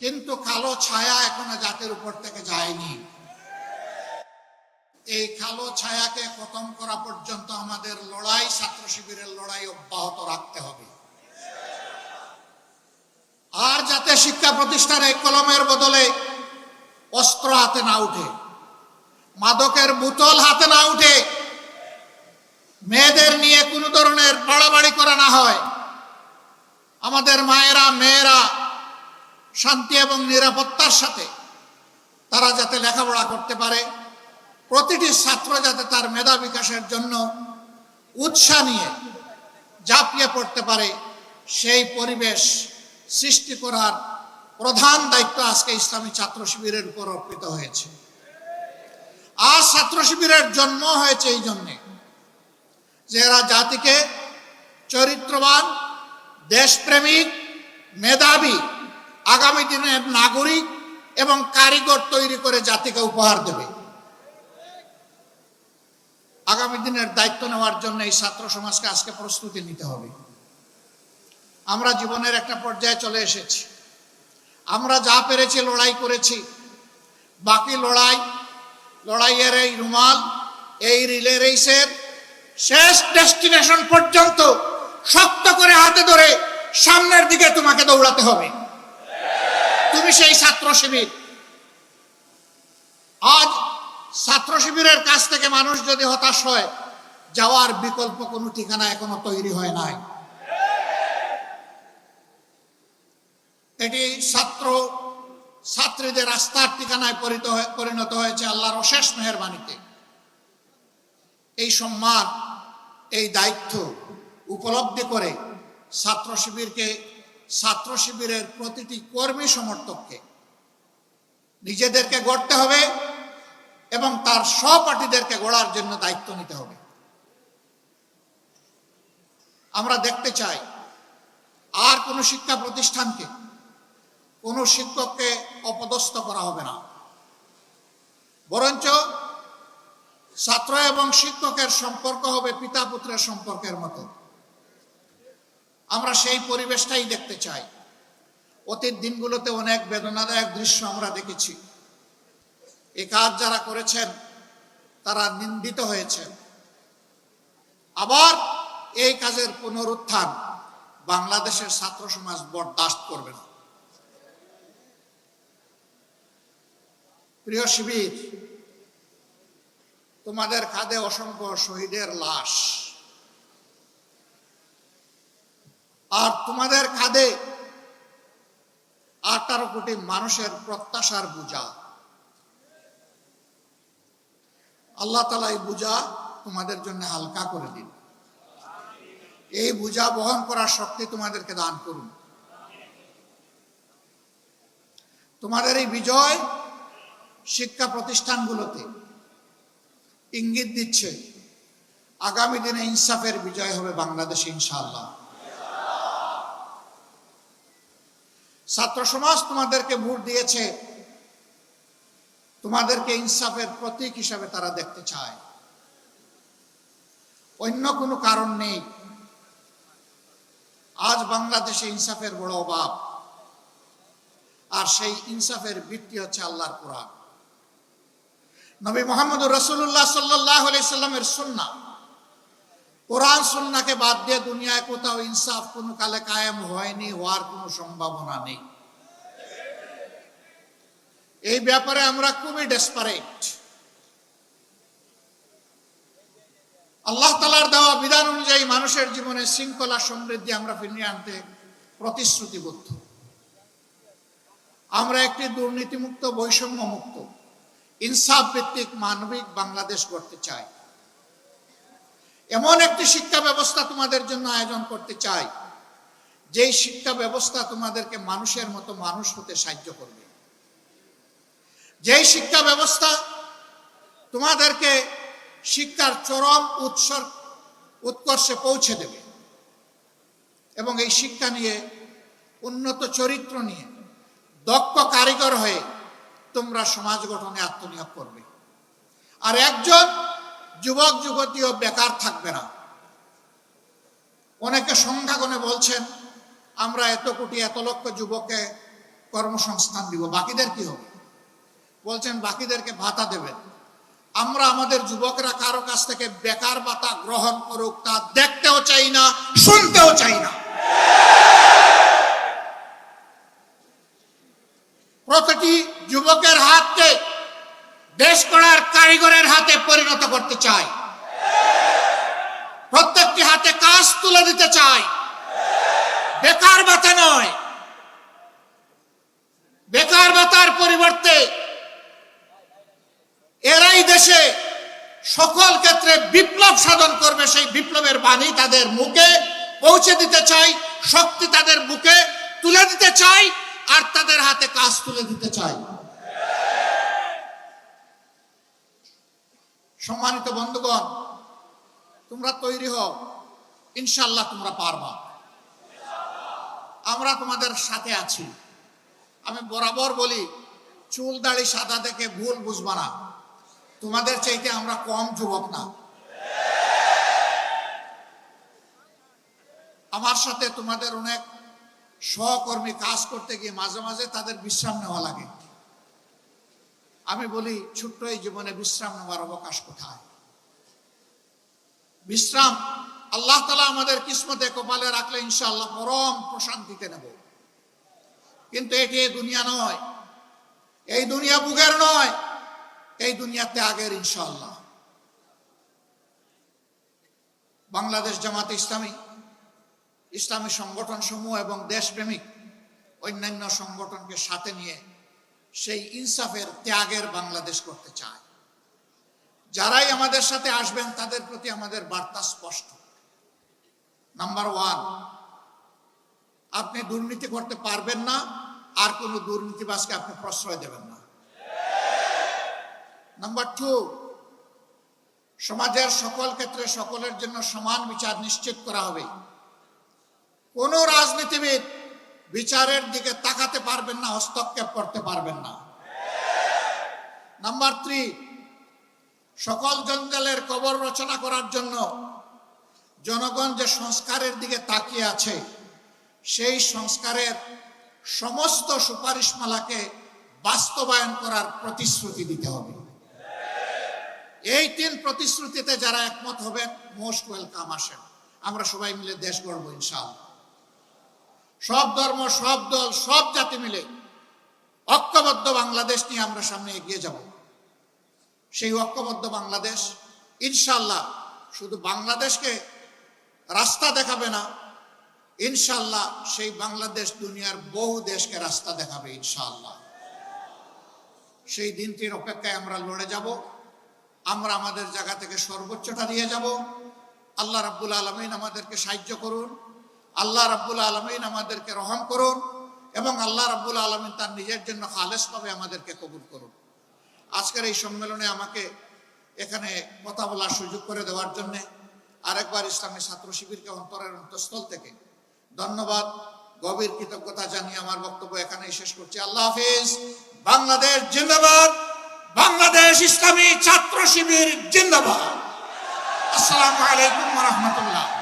কিন্তু কালো ছায়া এখনও জাতির উপর থেকে যায়নি। এই কালো ছায়াকে খতম করা পর্যন্ত আমাদের লড়াই, ছাত্র শিবিরের লড়াই অব্যাহত রাখতে হবে। আর যাতে শিক্ষা প্রতিষ্ঠানে কলমের বদলে অস্ত্র হাতে না উঠে, মাদকের বোতল হাতে না উঠে, মেয়েদের নিয়ে কোনো ধরনের বাড়াবাড়ি করা না হয়, আমাদের মায়েরা, মেয়েরা শান্তি এবং নিরাপত্তার সাথে তারা যাতে লেখাপড়া করতে পারে। প্রতিটি ছাত্র যাতে তার মেধা বিকাশের জন্য উৎসাহ নিয়ে ঝাঁপিয়ে পড়তে পারে, সেই পরিবেশ সৃষ্টি করার প্রধান দায়িত্ব আজকে ইসলামী ছাত্র শিবিরের উপর অর্পিত হয়েছে। আর ছাত্র শিবিরের জন্ম হয়েছে এই জন্যে যে এরা জাতিকে চরিত্রবান, দেশপ্রেমিক, মেধাবী আগামী দিনের নাগরিক এবং কারিগর তৈরি করে জাতিকে উপহার দেবে। আগামী দিনের দায়িত্ব নেওয়ার জন্য এই ছাত্র সমাজকে আজকে প্রস্তুতি নিতে হবে। আমরা জীবনের একটা পর্যায়ে চলে এসেছি। আমরা যা পেরেছি লড়াই করেছি। বাকি লড়াই, লড়াইয়ের এই রুমাল, এই রিলে রেসের শেষ ডেস্টিনেশন পর্যন্ত শক্ত করে হাতে ধরে সামনের দিকে তোমাকে দৌড়াতে হবে। তুমি সেই ছাত্র শিবির। আজ ছাত্র শিবিরের কাছ থেকে মানুষ যদি হতাশ হয়, যাওয়ার বিকল্প কোনো ঠিকানা এখনও তৈরি হয় নাই। এটি ছাত্র, ছাত্রীদের রাস্তার ঠিকানায় পরিণত হয়েছে আল্লাহর অশেষ মেহরবানিতে। এই সম্মান, এই দায়িত্ব উপলব্ধি করে ছাত্র শিবিরকে ছাত্র শিবিরের প্রতিটি কর্মী সমর্থককে। নিজেদেরকে গড়তে হবে এবং তার সহপাঠীদেরকে গড়ার জন্য দায়িত্ব নিতে হবে। আমরা দেখতে চাই, আর কোনো শিক্ষা প্রতিষ্ঠানকে, কোনো শিক্ষককে অপদস্থ করা হবে না। বরঞ্চ ছাত্র এবং শিক্ষকের সম্পর্ক হবে পিতা পুত্রের সম্পর্কের মতো। আমরা সেই পরিবেশটাই দেখতে চাই। অতীত দিনগুলোতে অনেক বেদনাদায়ক দৃশ্য আমরা দেখেছি। এ কাজ যারা করেছেন, তারা নিন্দিত হয়েছে আবার এই কাজের পুনরুত্থান বাংলাদেশের ছাত্র সমাজ বরদাস্ত করবে না। প্রিয় শিবির, তোমাদের কাঁধে অসংখ্য শহীদের লাশ। আর তোমাদের কাঁধে আঠারো কোটি মানুষের প্রত্যাশার বোঝা। আল্লাহ তালা এই বোঝা তোমাদের জন্য হালকা করে দিন। এই বোঝা বহন করার শক্তি তোমাদেরকে দান করুন। তোমাদের এই বিজয় শিক্ষা প্রতিষ্ঠানগুলোতে ইঙ্গিত দিচ্ছে। আগামী দিনে ইনসাফের বিজয় হবে বাংলাদেশে, ইনশাআল্লাহ। ছাত্র সমাজ তোমাদেরকে ভোট দিয়েছে। তোমাদেরকে ইনসাফের প্রতীক হিসাবে তারা দেখতে চায়। অন্য কোনো কারণ নেই। আজ বাংলাদেশে ইনসাফের বড় অভাব। আর সেই ইনসাফের ভিত্তি হচ্ছে আল্লাহর কোরআন। নবী মোহাম্মদ রসুল্লাহ সাল্লাহ সাল্লামের সুন্না কোরআন সুন্নাকে বাদ দিয়ে দুনিয়ায় কোথাও ইনসাফ, কোনো কালে কায়েম হয়নি, হওয়ার কোনো সম্ভাবনা নেই। এই ব্যাপারে আমরা খুবই ডেসপারেট আল্লাহ তালার দেওয়া বিধান অনুযায়ী মানুষের জীবনে শৃঙ্খলা সমৃদ্ধি আমরা ফিরিয়ে আনতে প্রতিশ্রুতিবদ্ধ। আমরা একটি দুর্নীতিমুক্ত বৈষম্য মুক্ত ইনসাফ ভিত্তিক মানবিক বাংলাদেশ গড়তে চাই। এমন একটি শিক্ষা ব্যবস্থা তোমাদের জন্য আয়োজন করতে চাই। যেই শিক্ষা ব্যবস্থা তোমাদেরকে মানুষের মতো মানুষ হতে সাহায্য করবে। যেই শিক্ষা ব্যবস্থা তোমাদেরকে শিক্ষার চরম উৎসর উৎকর্ষে পৌঁছে দেবে। এবং এই শিক্ষা নিয়ে, উন্নত চরিত্র নিয়ে, দক্ষ কারিগর হয়ে তোমরা সমাজ গঠনে আত্মনিয়োগ করবে। আর একজন যুবক, যুবতীও বেকার থাকবে না। অনেকে সংখ্যাগণে বলছেন, আমরা এত কোটি, এত লক্ষ যুবককে কর্মসংস্থান দিব, বাকিদের কি হবে? বলছেন, বাকিদেরকে ভাতা দেবেন। আমরা আমাদের যুবকরা কারও কাছ থেকে বেকার ভাতা গ্রহণ করুক, তা দেখতেও চাই না, শুনতেও চাই না। প্রতিটি যুবকের হাতকে দেশ করার কারিগরের হাতে পরিণত করতে চাই প্রত্যেকটি হাতে কাজ তুলে দিতে চাই বেকার ভাতা নয়। বেকার ভাতার পরিবর্তে এরাই দেশে সকল ক্ষেত্রে বিপ্লব সাধন করবে, সেই বিপ্লবের বাণী তাদের মুখে পৌঁছে দিতে চাই, শক্তি তাদের বুকে তুলে দিতে চাই, আর তাদের হাতে কাজ তুলে দিতে চাই। সম্মানিত বন্ধুগণ, তোমরা তৈরি হও ইনশাল্লাহ তোমরা পারবা। আমরা তোমাদের সাথে আছি। আমি বরাবর বলি, চুল দাড়ি সাদা দেখে ভুল বুঝবা না। তোমাদের চাইতে আমরা কম যুবক না। আমার সাথে তোমাদের অনেক সহকর্মী কাজ করতে গিয়ে মাঝে মাঝে তাদের বিশ্রাম নেওয়া লাগে। আমি বলি, ছোট্ট এই জীবনে বিশ্রাম নেওয়ার অবকাশ কোথায়? বিশ্রাম আল্লাহ তালা আমাদের কিসমতে কপালে রাখলে ইনশাআল্লাহ পরম প্রশান্তিতে নেব। কিন্তু এটি দুনিয়া নয়। এই দুনিয়া বুকের নয়, এই দুনিয়া ত্যাগের ইনশাআল্লাহ। বাংলাদেশ জামাতে ইসলামী ইসলামী সংগঠন সমূহ এবং দেশপ্রেমিক অন্যান্য সংগঠনকে সাথে নিয়ে সেই ইনসাফের ত্যাগের বাংলাদেশ করতে চায়। যারাই আমাদের সাথে আসবেন, তাদের প্রতি আমাদের বার্তা স্পষ্ট। নাম্বার ওয়ান আপনি দুর্নীতি করতে পারবেন না, আর কোনো দুর্নীতিবাসকে আপনি প্রশ্রয় দেবেন না। নাম্বার টু সমাজের সকল ক্ষেত্রে সকলের জন্য সমান বিচার নিশ্চিত করা হবে। কোন রাজনীতিবিদ বিচারের দিকে তাকাতে পারবেন না, হস্তক্ষেপ করতে পারবেন না। নাম্বার থ্রি, সকল জঞ্জালের কবর রচনা করার জন্য জনগণ যে সংস্কারের দিকে তাকিয়ে আছে, সেই সংস্কারের সমস্ত সুপারিশমালাকে বাস্তবায়ন করার প্রতিশ্রুতি দিতে হবে। এই তিন প্রতিশ্রুতিতে যারা একমত হবেন, মোস্ট ওয়েলকাম আসেন। আমরা সবাই মিলে দেশ গড়ব, ইনশাআল্লাহ। সব ধর্ম, সব দল, সব জাতি মিলে ঐক্যবদ্ধ বাংলাদেশ নিয়ে আমরা সামনে এগিয়ে যাব। সেই ঐক্যবদ্ধ বাংলাদেশ ইনশাল্লাহ শুধু বাংলাদেশকে রাস্তা দেখাবে না ইনশাল্লাহ সেই বাংলাদেশ দুনিয়ার বহু দেশকে রাস্তা দেখাবে ইনশাল্লাহ সেই দিনটির অপেক্ষায় আমরা লড়ে যাব, আমরা আমাদের জায়গা থেকে সর্বোচ্চটা দিয়ে যাব। আল্লাহ রাব্বুল আলমিন আমাদেরকে সাহায্য করুন। আল্লাহ রাব্বুল আলমিন আমাদেরকে রহম করুন এবং আল্লাহ রাব্বুল আলমিন তার নিজের জন্য খালেসভাবে আমাদেরকে কবুল করুন। আজকের এই সম্মেলনে আমাকে এখানে কথা বলার সুযোগ করে দেওয়ার জন্য আরেকবার ইসলামী ছাত্র শিবিরকে অন্তরের অন্তঃস্থল থেকে ধন্যবাদ, গভীর কৃতজ্ঞতা জানিয়ে আমার বক্তব্য এখানেই শেষ করছি। আল্লাহ হাফিজ। বাংলাদেশ জিন্দাবাদ। বাংলাদেশ ইসলামী ছাত্র শিবির জিন্দাবাদ। আসসালামু আলাইকুম রহমতুল্লাহ।